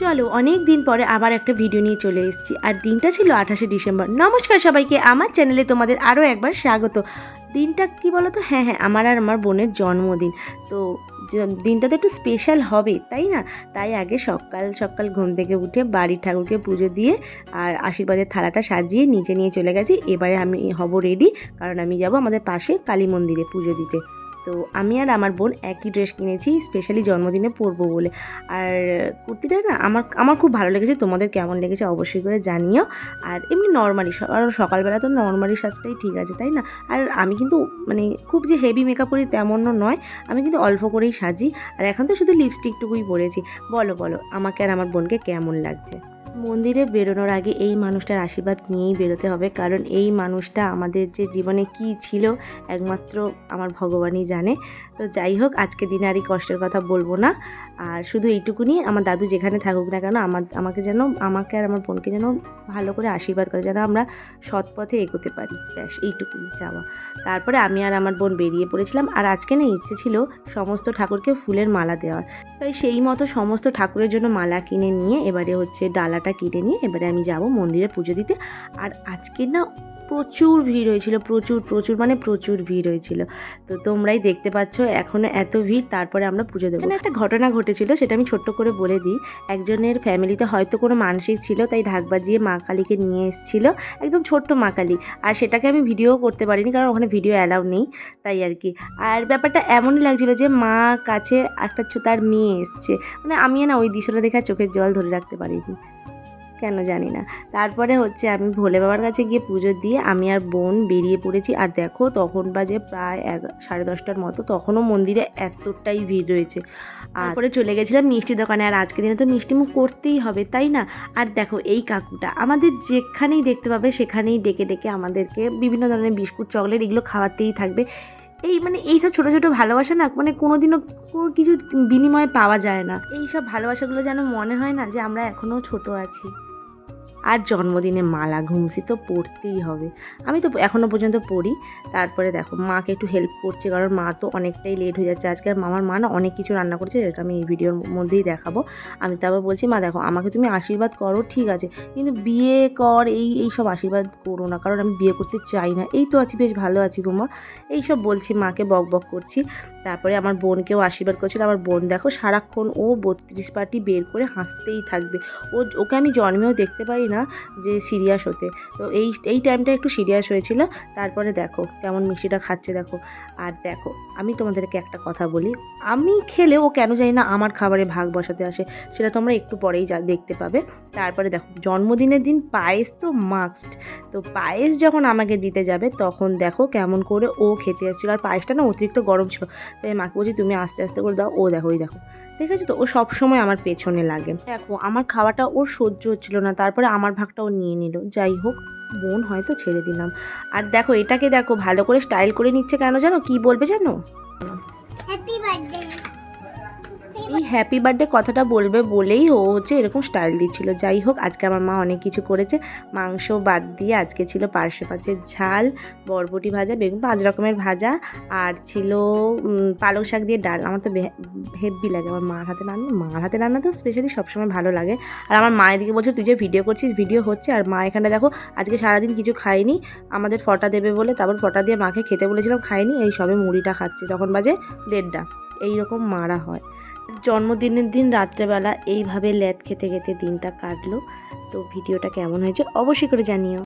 চলো, অনেক দিন পরে আবার একটা ভিডিও নিয়ে চলে এসেছি। আর দিনটা ছিল আঠাশে ডিসেম্বর। নমস্কার সবাইকে, আমার চ্যানেলে তোমাদের আরও একবার স্বাগত। দিনটা কি বলো তো হ্যাঁ হ্যাঁ আমার আর আমার বোনের জন্মদিন। তো দিনটা তো একটু স্পেশাল হবে, তাই না? তাই আগে সকাল সকাল ঘুম থেকে উঠে বাড়ির ঠাকুরকে পুজো দিয়ে আর আশীর্বাদের থালাটা সাজিয়ে নিচে নিয়ে চলে গেছি। এবারে আমি হব রেডি কারণ আমি যাব আমাদের পাশে কালী মন্দিরে পুজো দিতে। তো আমি আর আমার বোন একই ড্রেস কিনেছি স্পেশালি জন্মদিনে পরবো বলে। আর কুর্তিটা না আমার আমার খুব ভালো লেগেছে, তোমাদের কেমন লেগেছে অবশ্যই করে জানিও। আর এমনি নর্মালি কারণ সকালবেলা তো নর্মালি সাজটাই ঠিক আছে, তাই না? আর আমি কিন্তু মানে খুব যে হেভি মেকআপ করি তেমনও নয়, আমি কিন্তু অল্প করেই সাজি। আর এখন তো শুধু লিপস্টিকটুকুই পরেছি। বলো বলো, আমাকে আর আমার বোনকে কেমন লাগছে? মন্দিরে বেরোনোর আগে এই মানুষটার আশীর্বাদ নিয়েই বেরোতে হবে। কারণ এই মানুষটা আমাদের যে জীবনে কি ছিল একমাত্র আমার ভগবানই জানে। তো যাই হোক, আজকে দিনে আর এই কষ্টের কথা বলব না। আর শুধু এইটুকুনি, আমার দাদু যেখানে থাকুক না কেন, আমার, আমাকে যেন, আমাকে আর আমার বোনকে যেন ভালো করে আশীর্বাদ করে, যেন আমরা সৎ পথে এগোতে পারি। ব্যাস, এইটুকুই যাওয়া। তারপরে আমি আর আমার বোন বেরিয়ে পড়েছিলাম। আর আজকে না ইচ্ছে ছিল সমস্ত ঠাকুরকে ফুলের মালা দেওয়ার। তাই সেই মতো সমস্ত ঠাকুরের জন্য মালা কিনে নিয়ে এবারে হচ্ছে ডালাটা কেটে নিয়ে এবারে আমি যাব মন্দিরে পুজো দিতে। আর আজকে না প্রচুর ভিড় হয়েছিল, প্রচুর প্রচুর মানে প্রচুর ভিড় হয়েছিল। তো তোমরাই দেখতে পাচ্ছ এখনও এত ভিড়, তারপরে আমরা পুজো দেবো। একটা ঘটনা ঘটেছিল, সেটা আমি ছোট্ট করে বলে দিই। একজনের ফ্যামিলিতে হয়তো কোনো মানসিক ছিল, তাই ঢাক বাজিয়ে মা কালীকে নিয়ে এসেছিল, একদম ছোট্ট মা কালী। আর সেটাকে আমি ভিডিও করতে পারিনি, কারণ ওখানে ভিডিও অ্যালাউ নেই, তাই আর কি। আর ব্যাপারটা এমনই লাগছিল যে মা কাছে একটা তার মেয়ে এসছে। মানে আমি না ওই দৃশ্যটা দেখে চোখের জল ধরে রাখতে পারিনি। কেন জানি না। তারপরে হচ্ছে আমি ভোলে বাবার কাছে গিয়ে পুজো দিয়ে আমি আর বোন বেরিয়ে পড়েছি। আর দেখো তখন বাজে প্রায় এগা- সাড়ে দশটার মতো, তখনও মন্দিরে এতটাই ভিড় রয়েছে। আর তারপরে চলে গেছিলাম মিষ্টি দোকানে। আর আজকে দিনে তো মিষ্টি মুখ করতেই হবে, তাই না? আর দেখো এই কাকুটা, আমাদের যেখানেই দেখতে পাবে সেখানেই ডেকে ডেকে আমাদেরকে বিভিন্ন ধরনের বিস্কুট, চকলেট এগুলো খাওয়াতেই থাকবে। এই মানে এইসব ছোটো ছোটো ভালোবাসা না মানে কোনোদিনও কোনো কিছু বিনিময়ে পাওয়া যায় না। এই সব ভালোবাসাগুলো যেন মনে হয় না যে আমরা এখনও ছোট আছি। আর জন্মদিনে মালা ঘুমসি তো পড়তেই হবে। আমি তো এখনও পর্যন্ত পড়ি। তারপরে দেখো, মাকে একটু হেল্প করছে, কারণ মা তো অনেকটাই লেট হয়ে যাচ্ছে আজকে। আর মামার মা না অনেক কিছু রান্না করছে যেটা আমি এই ভিডিওর মধ্যেই দেখাবো। আমি তারপর বলছি, মা, দেখো, আমাকে তুমি আশীর্বাদ করো, ঠিক আছে। কিন্তু বিয়ে কর, এই এই সব আশীর্বাদ করো না, কারণ আমি বিয়ে করতে চাই না। এই তো আছি, বেশ ভালো আছি গো মা। এইসব বলছি, মাকে বক বক করছি। তারপরে আমার বোনকেও আশীর্বাদ করছিল। আমার বোন দেখো সারাক্ষণ ও বত্রিশ পাটি বের করে হাসতেই থাকবে। ও ওকে আমি জন্মেও দেখতে পারি না যে সিরিয়াস হতে। তো এই এই টাইমটা একটু সিরিয়াস হয়েছিল। তারপরে দেখো কেমন মিষ্টিটা খাচ্ছে দেখো। আর দেখো, আমি তোমাদেরকে একটা কথা বলি। আমি খেলে ও কেন জানি না আমার খাবারে ভাগ বসাতে আসে। সেটা তোমরা একটু পরেই যা দেখতে পাবে। তারপরে দেখো, জন্মদিনের দিন পায়েস তো মাস্ট তো পায়েস যখন আমাকে দিতে যাবে, তখন দেখো কেমন করে ও খেতে আসছিল আর পায়েসটা না অতিরিক্ত গরম ছিল। তাই মাকে বলছি, তুমি আস্তে আস্তে করে দাও, ও দেখো ওই দেখো। আছে তো, ও সব সময় আমার পেছনে লাগে। দেখো, আমার খাওয়াটা ওর সহ্য হচ্ছিল না, তারপরে আমার ভাগটা ও নিয়ে নিল। যাই হোক, বোন হয়তো ছেড়ে দিলাম। আর দেখো, এটাকে দেখো, ভালো করে স্টাইল করে নিচ্ছে কেন জানো? কি বলবে জানো? হ্যাপি বার্থডে এই হ্যাপি বার্থডে কথাটা বলবে বলেই ও হচ্ছে এরকম স্টাইল দিচ্ছিল। যাই হোক, আজকে আমার মা অনেক কিছু করেছে। মাংস বাদ দিয়ে আজকে ছিল পার্শে মাছের ঝাল, বরবটি ভাজা, বেগুন, পাঁচ রকমের ভাজা, আর ছিল পালং শাক দিয়ে ডাল। আমার তো হেভি লাগে। আমার মার হাতে রান্না, মার হাতে রান্না তো স্পেশালি সবসময় ভালো লাগে। আর আমার মায়ের দিকে বলছে, তুই যে ভিডিও করছিস ভিডিও হচ্ছে। আর মা এখানে দেখো, আজকে সারাদিন কিছু খাইনি আমাদের ফটা দেবে বলে তারপর ফটা দিয়ে মাকে খেতে বলেছিলাম খাইনি এই সবে মুড়িটা খাচ্ছে। তখন বাজে দেড়টা। এইরকম মারা হয়। জন্মদিনের দিন রাত্রেবেলা এইভাবে ল্যাদ খেতে খেতে দিনটা কাটলো। তো ভিডিওটা কেমন হয়েছে অবশ্যই করে জানিও।